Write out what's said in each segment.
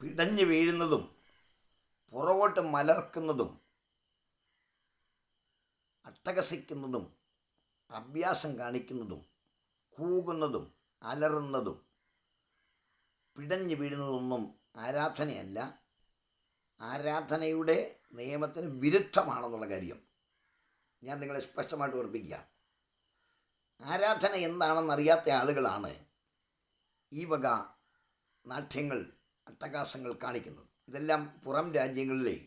പിടഞ്ഞു വീഴുന്നതും പുറകോട്ട് മലർക്കുന്നതും അട്ടകസിക്കുന്നതും അഭ്യാസം കാണിക്കുന്നതും കൂകുന്നതും അലറുന്നതും പിടഞ്ഞു വീഴുന്നതൊന്നും ആരാധനയല്ല. ആരാധനയുടെ നിയമത്തിന് വിരുദ്ധമാണെന്നുള്ള കാര്യം ഞാൻ നിങ്ങളെ സ്പഷ്ടമായിട്ട് ഓർപ്പിക്കുക. ആരാധന എന്താണെന്നറിയാത്ത ആളുകളാണ് ഈ വക നാട്യങ്ങൾ അട്ടഹാസങ്ങൾ കാണിക്കുന്നത്. ഇതെല്ലാം പുറം രാജ്യങ്ങളിലെ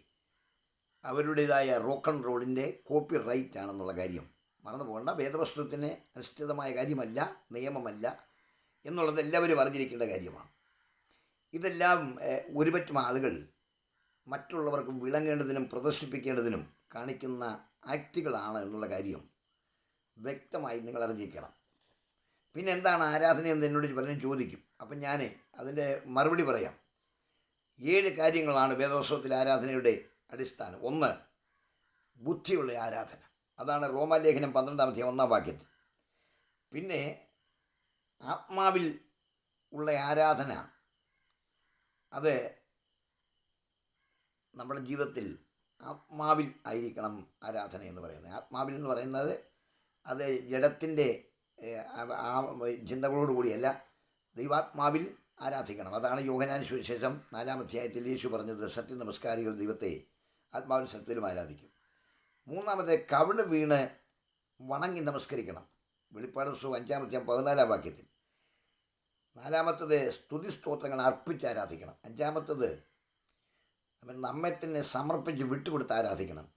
അവരുടേതായ റോക്കൺ റോഡിന്റെ കോപ്പി റൈറ്റ് ആണെന്നുള്ള കാര്യം. മറന്നു പോകേണ്ട. വേദവസ്ത്രത്തിന് അനുഷ്ഠിതമായ കാര്യമല്ല നിയമമല്ല എന്നുള്ളത് എല്ലാവരും അറിഞ്ഞിരിക്കേണ്ട കാര്യമാണ്. ഇതെല്ലാം ഒരുപറ്റം ആളുകൾ മറ്റുള്ളവർക്ക് വിളങ്ങേണ്ടതിനും പ്രദർശിപ്പിക്കേണ്ടതിനും കാണിക്കുന്ന ആക്റ്റുകളാണ് എന്നുള്ള കാര്യം വ്യക്തമായി നിങ്ങൾ അറിഞ്ഞിരിക്കണം. പിന്നെ എന്താണ് ആരാധന എന്ന് എന്നോട് പലരും ചോദിക്കും. അപ്പം ഞാൻ അതിന്റെ മറുപടി പറയാം. ഏഴ് കാര്യങ്ങളാണ് വേദോത്സവത്തിലെ ആരാധനയുടെ അടിസ്ഥാനം. ഒന്ന് ബുദ്ധിയുള്ള ആരാധന. അതാണ് റോമാലേഖനം പന്ത്രണ്ടാമത്തെ ഒന്നാം വാക്യത്തിൽ. പിന്നെ ആത്മാവിൽ ഉള്ള ആരാധന. അത് നമ്മുടെ ജീവിതത്തിൽ ആത്മാവിൽ ആയിരിക്കണം ആരാധന എന്ന് പറയുന്നത്. ആത്മാവിൽ എന്ന് പറയുന്നത് അത് ജഡത്തിന്റെ ആ- ചിന്തകളോടുകൂടിയല്ല. ചിന്തകളോട് കൂടിയല്ല ദൈവാത്മാവിൽ ആരാധിക്കണം. അതാണ് യോഹനാൻ സുവിശേഷം നാലാം അധ്യായത്തിൽ യേശു പറഞ്ഞത് സത്യ നമസ്കാരികൾ ദൈവത്തെ ആത്മാവിന് സത്യത്തിലും ആരാധിക്കും. മൂന്നാമത്തെ കവിണ് വീണ് വണങ്ങി നമസ്കരിക്കണം. വെളിപ്പാട് ദിവസവും അഞ്ചാമത്തെ പതിനാലാം വാക്യത്തിൽ. നാലാമത്തത് സ്തുതി സ്തോത്രങ്ങൾ അർപ്പിച്ച് ആരാധിക്കണം. അഞ്ചാമത്തത് അവൻ നമ്മെ തന്നെ സമർപ്പിച്ച് വിട്ടുകൊടുത്ത് ആരാധിക്കണം.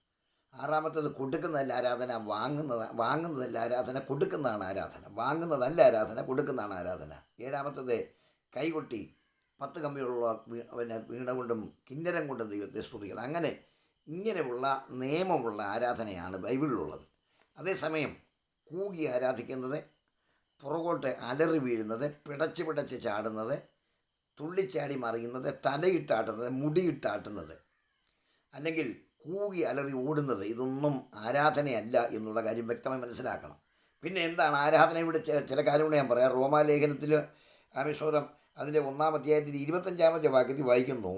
ആറാമത്തത് കൊടുക്കുന്നതല്ല ആരാധന വാങ്ങുന്നത് വാങ്ങുന്നതല്ല ആരാധന കൊടുക്കുന്നതാണ് ആരാധന. വാങ്ങുന്നതല്ല ആരാധന കൊടുക്കുന്നതാണ് ആരാധന. ഏഴാമത്തത് കൈകൊട്ടി പത്ത് കമ്പിയുള്ള പിന്നെ വീണ കൊണ്ടും കിന്നരം കൊണ്ടും ദൈവത്തെ സ്തുതിക്കണം. അങ്ങനെ ഇങ്ങനെയുള്ള നിയമമുള്ള ആരാധനയാണ് ബൈബിളിലുള്ളത്. അതേസമയം കൂകി ആരാധിക്കുന്നത് പുറകോട്ട് അലറി വീഴുന്നത് പിടച്ച് പിടച്ച് ചാടുന്നത് തുള്ളിച്ചാടി മറിയുന്നത് തലയിട്ടാട്ടുന്നത് മുടിയിട്ടാട്ടുന്നത് അല്ലെങ്കിൽ കൂകി അലറി ഓടുന്നത് ഇതൊന്നും ആരാധനയല്ല എന്നുള്ള കാര്യം വ്യക്തമായി മനസ്സിലാക്കണം. പിന്നെ എന്താണ് ആരാധന? ഇവിടെ ചില കാര്യങ്ങൾ ഞാൻ പറയാം. റോമാലേഖനത്തിൽ ആമേശ്വരം അതിന്റെ ഒന്നാം അധ്യായത്തിൽ ഇരുപത്തഞ്ചാമത്തെ വാക്യത്തിൽ വായിക്കുന്നു.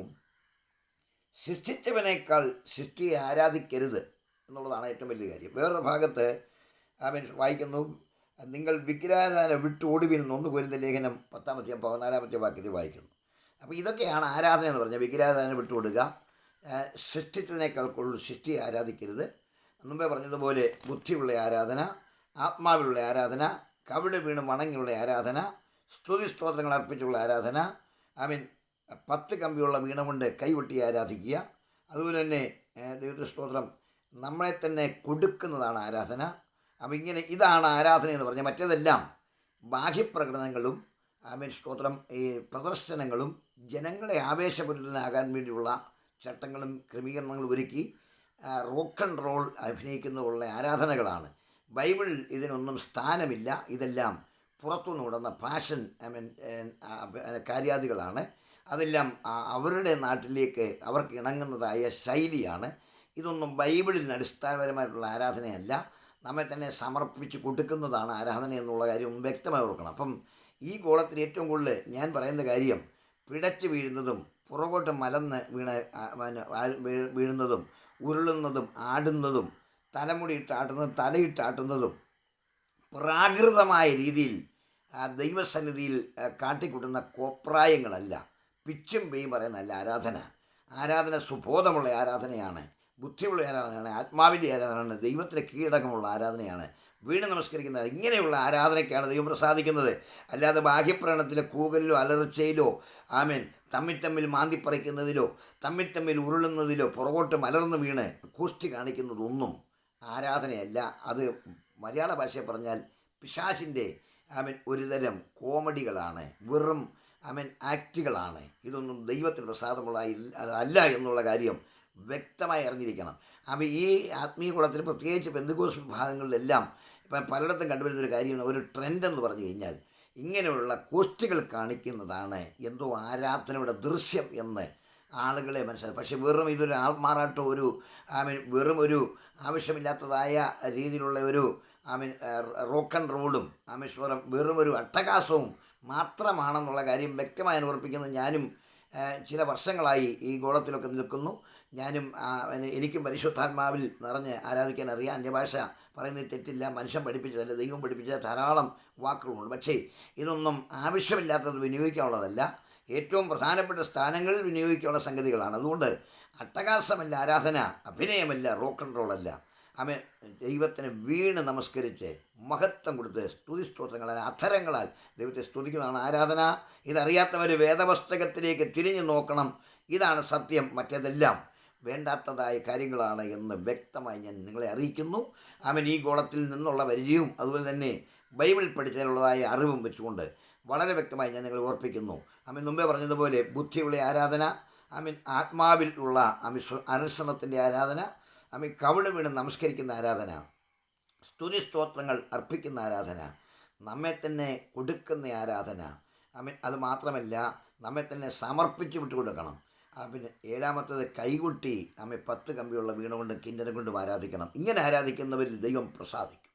സൃഷ്ടിച്ചവനേക്കാൾ സൃഷ്ടിയെ ആരാധിക്കരുത് എന്നുള്ളതാണ് ഏറ്റവും വലിയ കാര്യം. വേറൊരു ഭാഗത്ത് ആമീൻ വായിക്കുന്നു നിങ്ങൾ വിഗ്രഹാരാധന വിട്ടു ഓടുവിൻ ഒന്ന് പോരുന്ന ലേഖനം പത്താമത്തെ പതിനാലാമത്തെ വാക്യത്തിൽ വായിക്കുന്നു. അപ്പോൾ ഇതൊക്കെയാണ് ആരാധന എന്ന് പറഞ്ഞാൽ വിഗ്രഹാരാധന വിട്ടുകൊടുക്കുക കൊടുക്കുക സൃഷ്ടിച്ചതിനേക്കാൾ കൂടുതൽ സൃഷ്ടിയെ ആരാധിക്കരുത്. മുമ്പേ പറഞ്ഞതുപോലെ ബുദ്ധിയുള്ള ആരാധന ആത്മാവിലുള്ള ആരാധന കവിട് വീണ് വണങ്ങിയുള്ള ആരാധന സ്തുതി സ്തോത്രങ്ങൾ അർപ്പിച്ചുള്ള ആരാധന. ഐ മീൻ പത്ത് കമ്പിയുള്ള വീണ കൊണ്ട് കൈവെട്ടി ആരാധിക്കുക. അതുപോലെ തന്നെ ദൈവത്തിന്റെ സ്തോത്രം നമ്മളെ തന്നെ കൊടുക്കുന്നതാണ് ആരാധന. അപ്പം ഇങ്ങനെ ഇതാണ് ആരാധന എന്ന് പറഞ്ഞാൽ മറ്റേതെല്ലാം ബാഹ്യപ്രകടനങ്ങളും ആമേൻ സ്തോത്രം ഈ പ്രദർശനങ്ങളും ജനങ്ങളെ ആവേശപൂരിതനാകാൻ വേണ്ടിയുള്ള ചട്ടങ്ങളും ക്രമീകരണങ്ങളും ഒരുക്കി റോക്ക് ആൻഡ് റോൾ അഭിനയിക്കുന്നതുള്ള ആരാധനകളാണ്. ബൈബിൾ ഇതിനൊന്നും സ്ഥാനമില്ല. ഇതെല്ലാം പുറത്തുനിന്ന് വിടുന്ന ഫാഷൻ ഐ മീൻ കാര്യാദികളാണ്. അതെല്ലാം അവരുടെ നാട്ടിലേക്ക് അവർക്ക് ഇണങ്ങുന്നതായ ശൈലിയാണ്. ഇതൊന്നും ബൈബിളിൽ അടിസ്ഥാനപരമായിട്ടുള്ള ആരാധനയല്ല. നമ്മെ തന്നെ സമർപ്പിച്ച് കൊടുക്കുന്നതാണ് ആരാധന എന്നുള്ള കാര്യം വ്യക്തമായി ഓർക്കണം. അപ്പം ഈ ഗോളത്തിൽ ഏറ്റവും കൂടുതൽ ഞാൻ പറയുന്ന കാര്യം പിടച്ച് വീഴുന്നതും പുറകോട്ട് മലന്ന് വീണ വീഴുന്നതും ഉരുളുന്നതും ആടുന്നതും തലമുടിയിട്ടാട്ടുന്നതും തലയിട്ടാട്ടുന്നതും പ്രാകൃതമായ രീതിയിൽ ദൈവസന്നിധിയിൽ കാട്ടിക്കൂട്ടുന്ന കോപ്രായങ്ങളല്ല പിച്ചും പെയും പറയുന്നതല്ല ആരാധന. ആരാധന സുബോധമുള്ള ആരാധനയാണ് ബുദ്ധിയുള്ള ആരാധനയാണ് ആത്മാവിന്റെ ആരാധനയാണ് ദൈവത്തിന് കീഴടക്കമുള്ള ആരാധനയാണ്. വീണ് നമസ്കരിക്കുന്നത് ഇങ്ങനെയുള്ള ആരാധനയ്ക്കാണ് ദൈവം പ്രസാദിക്കുന്നത്. അല്ലാതെ ബാഹ്യപ്രണത്തിലെ കൂകലിലോ അലർച്ചയിലോ ആമേൻ തമ്മിൽ തമ്മിൽ മാന്തിപ്പറിക്കുന്നതിലോ തമ്മിൽ തമ്മിൽ ഉരുളുന്നതിലോ പുറകോട്ട് മലർന്നു വീണ് കൂഷ്ടി കാണിക്കുന്നതൊന്നും ആരാധനയല്ല. അത് മലയാള ഭാഷയിൽ പറഞ്ഞാൽ പിശാശിന്റെ ആമൻ ഒരുതരം കോമഡികളാണ് വെറും ഐ മീൻ ആക്റ്റുകളാണ്. ഇതൊന്നും ദൈവത്തിന് പ്രസാദമുള്ള അല്ല എന്നുള്ള കാര്യം വ്യക്തമായി അറിഞ്ഞിരിക്കണം. അപ്പോൾ ഈ ആത്മീയ കുളത്തിൽ പ്രത്യേകിച്ച് ബന്ധുക്കോസ് വിഭാഗങ്ങളിലെല്ലാം ഇപ്പം പലയിടത്തും കണ്ടുവരുന്നൊരു കാര്യം ഒരു ട്രെൻഡ് എന്ന് പറഞ്ഞു കഴിഞ്ഞാൽ ഇങ്ങനെയുള്ള കോസ്റ്റുകൾ കാണിക്കുന്നതാണ് എന്തോ ആരാധനയുടെ ദൃശ്യം എന്ന് ആളുകളെ മനസ്സിലാക്കും പക്ഷേ വെറും ഇതൊരു ആത്മാറാട്ടോ ഒരു ഐ മീൻ വെറും ഒരു ആവശ്യമില്ലാത്തതായ രീതിയിലുള്ള ഒരു ഐ മീൻ റോക്ക് ആൻഡ് റോളും ആമേശ്വരം വെറും ഒരു അട്ടകാസവും മാത്രമാണെന്നുള്ള കാര്യം വ്യക്തമായി ഓർപ്പിക്കുന്നത് ഞാനും ചില വർഷങ്ങളായി ഈ ഗോളത്തിലൊക്കെ നിൽക്കുന്നു. ഞാനും എനിക്കും പരിശുദ്ധാത്മാവിൽ നിറഞ്ഞ് ആരാധിക്കാൻ അറിയാം. അന്യഭാഷ പറയുന്നത് തെറ്റില്ല. മനുഷ്യൻ പഠിപ്പിച്ചതല്ല ദൈവം പഠിപ്പിച്ച ധാരാളം വാക്കുകളുണ്ട്. പക്ഷേ ഇതൊന്നും ആവശ്യമില്ലാത്തത് വിനിയോഗിക്കാനുള്ളതല്ല. ഏറ്റവും പ്രധാനപ്പെട്ട സ്ഥാനങ്ങളിൽ വിനിയോഗിക്കാനുള്ള സംഗതികളാണ്. അതുകൊണ്ട് അട്ടകാസമല്ല ആരാധന അഭിനയമല്ല റോക്ക് ആൻഡ് റോളല്ല ആമേ ദൈവത്തിന് വീണ് നമസ്കരിച്ച് മഹത്വം കൊടുത്ത് സ്തുതി സ്തോത്രങ്ങളാൽ അധരങ്ങളാൽ ദൈവത്തെ സ്തുതിക്കുന്നതാണ് ആരാധന. ഇതറിയാത്തവർ വേദപുസ്തകത്തിലേക്ക് തിരിഞ്ഞു നോക്കണം. ഇതാണ് സത്യം. മറ്റേതെല്ലാം വേണ്ടാത്തതായ കാര്യങ്ങളാണ് എന്ന് വ്യക്തമായി ഞാൻ നിങ്ങളെ അറിയിക്കുന്നു. അവൻ ഈ ഗോളത്തിൽ നിന്നുള്ള പരിചയവും അതുപോലെ തന്നെ ബൈബിൾ പഠിച്ചതിനുള്ളതായ അറിവും വെച്ചുകൊണ്ട് വളരെ വ്യക്തമായി ഞാൻ നിങ്ങളെ ഓർപ്പിക്കുന്നു. അമ്മ മുമ്പേ പറഞ്ഞതുപോലെ ബുദ്ധിയുള്ള ആരാധന ആമീൻ ആത്മാവിൽ ഉള്ള അനുസരണത്തിന്റെ ആരാധന ആമീൻ കവിൾ വീണ് നമസ്കരിക്കുന്ന ആരാധന സ്തുതി സ്തോത്രങ്ങൾ അർപ്പിക്കുന്ന ആരാധന നമ്മെ തന്നെ കൊടുക്കുന്ന ആരാധന. ആമീൻ അത് മാത്രമല്ല നമ്മെ തന്നെ സമർപ്പിച്ച് വിട്ടു കൊടുക്കണം. ആ പിന്നെ ഏഴാമത്തത് കൈകൊട്ടി നമ്മെ പത്ത് കമ്പിയുള്ള വീണ കൊണ്ടും കിന്നരം കൊണ്ടും ആരാധിക്കണം. ഇങ്ങനെ ആരാധിക്കുന്നവരിൽ ദൈവം പ്രസാദിക്കും.